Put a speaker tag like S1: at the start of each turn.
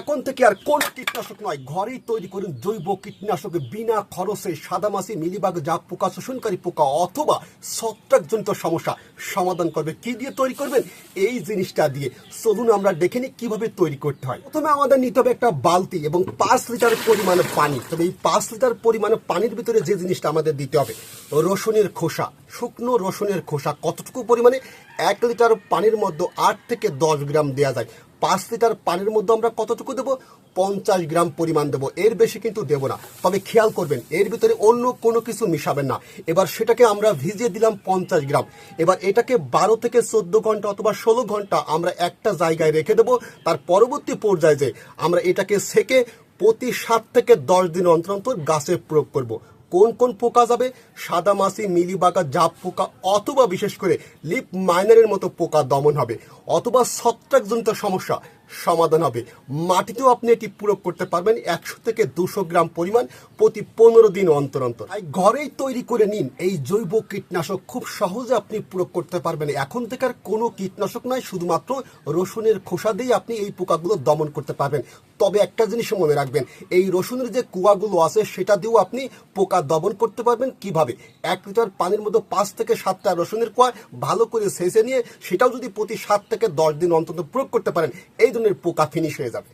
S1: এখন থেকে আর কোন কীটনাশক নয়। ঘরেই তৈরি করুন জৈব কীটনাশক বিনা খরচে সাদামাছি, মিলিবাগ জাপ পোকা, শোষণকারী পোকা অথবা ছত্রাকজনিত সমস্যা সমাধান করবে। কি দিয়ে তৈরি করবেন? এই জিনিসটা দিয়ে। চলুন আমরা দেখে নিই কীভাবে তৈরি করতে হয়। প্রথমে আমাদের নিতে হবে একটা বালতি এবং পাঁচ লিটার পরিমাণে পানি। তবে এই পাঁচ লিটার পরিমাণে পানির ভিতরে যে জিনিসটা আমাদের দিতে হবে, রসুনের খোসা। শুকনো রসুনের খোসা কতটুকু পরিমাণে? এক লিটার পানির মধ্যে আট থেকে দশ গ্রাম দেওয়া যায়। পাঁচ লিটার পানির মধ্যে আমরা কতটুকু দেবো? পঞ্চাশ গ্রাম পরিমাণ দেবো। এর বেশি কিন্তু দেবো না। তবে খেয়াল করবেন, এর ভিতরে অন্য কোনো কিছু মিশাবেন না। এবার সেটাকে আমরা ভিজিয়ে দিলাম পঞ্চাশ গ্রাম। এবার এটাকে বারো থেকে চোদ্দ ঘণ্টা অথবা ষোলো ঘণ্টা আমরা একটা জায়গায় রেখে দেবো। তার পরবর্তী পর্যায়ে যে আমরা এটাকে সেকে প্রতি সাত থেকে দশ দিন অন্তর অন্তর গাছে প্রয়োগ করব। কোন কোন পোকা যাবে? সাদা মাছি, মিলিবাগা, জাপ পোকা, অথবা বিশেষ করে লিপ মাইনারের মতো পোকা দমন হবে। অথবা ছত্রাকজনিত সমস্যা। সমাধান হবে। মাটিতেও আপনি এটি প্রয়োগ করতে পারবেন একশো থেকে দুশো গ্রাম পরিমাণ প্রতি পনেরো দিন অন্তর অন্তর। তাই ঘরেই তৈরি করে নিন। এই জৈব কীটনাশক খুব সহজে আপনি প্রয়োগ করতে পারবেন। এখন থেকে আর কোনো কীটনাশক নয়, শুধুমাত্র রসুনের খোসা দিয়ে আপনি এই পোকাগুলো দমন করতে পারবেন। তবে একটা জিনিস মনে রাখবেন, এই রসুনের যে কুয়াগুলো আছে, সেটা দিয়েও আপনি পোকা দমন করতে পারবেন। কীভাবে? এক লিটার পানির মধ্যে পাঁচ থেকে সাতটা রসুনের কুয়া ভালো করে সেচে নিয়ে সেটাও যদি প্রতি সাত থেকে দশ দিন অন্তত প্রয়োগ করতে পারেন। এই ধরনের পোকা ফিনিশ হয়ে যাবে।